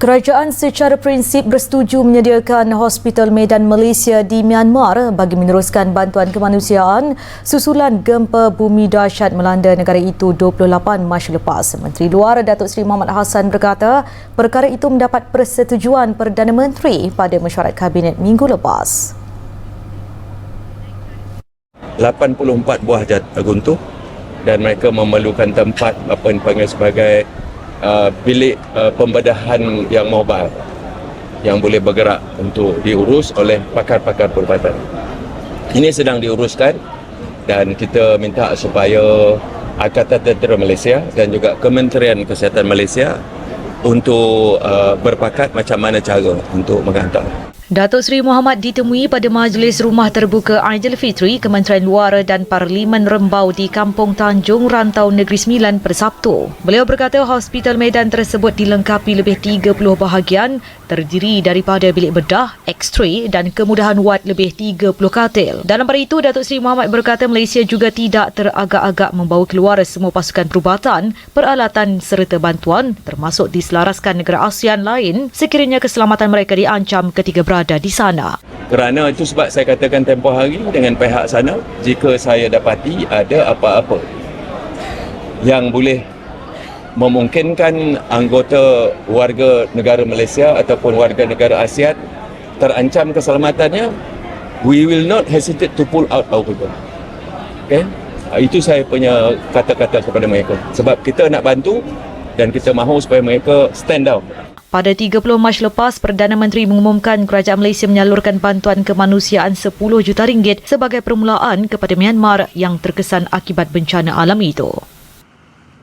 Kerajaan secara prinsip bersetuju menyediakan Hospital Medan Malaysia di Myanmar bagi meneruskan bantuan kemanusiaan susulan gempa bumi dahsyat melanda negara itu 28 Mac lepas. Menteri Luar Datuk Seri Muhammad Hassan berkata perkara itu mendapat persetujuan Perdana Menteri pada mesyuarat Kabinet minggu lepas. 84 buah jat guntuh dan mereka memerlukan tempat apa yang dipanggil sebagai uh, bilik uh, pembedahan yang mobile yang boleh bergerak untuk diurus oleh pakar-pakar perubatan. Ini sedang diuruskan dan kita minta supaya Angkatan Tentera Malaysia dan juga Kementerian Kesihatan Malaysia untuk uh, berpakat macam mana cara untuk menghantar. Datuk Seri Muhammad ditemui pada Majlis Rumah Terbuka Aidilfitri Kementerian Luar dan Parlimen Rembau di Kampung Tanjung Rantau Negeri Sembilan pada Sabtu. Beliau berkata Hospital Medan tersebut dilengkapi lebih 30 bahagian terdiri daripada bilik bedah, X-ray dan kemudahan wad lebih 30 katil. Dalam pada itu, Datuk Seri Muhammad berkata Malaysia juga tidak teragak-agak membawa keluar semua pasukan perubatan, peralatan serta bantuan termasuk diselaraskan negara ASEAN lain sekiranya keselamatan mereka diancam ketika berada di sana. Kerana itu sebab saya katakan tempoh hari dengan pihak sana, jika saya dapati ada apa-apa yang boleh memungkinkan anggota warga negara Malaysia ataupun warga negara ASEAN terancam keselamatannya, we will not hesitate to pull out our people. Okay? Itu saya punya kata-kata kepada mereka. Sebab kita nak bantu dan kita mahu supaya mereka stand down. Pada 30 Mac lepas, Perdana Menteri mengumumkan kerajaan Malaysia menyalurkan bantuan kemanusiaan 10 juta ringgit sebagai permulaan kepada Myanmar yang terkesan akibat bencana alam itu.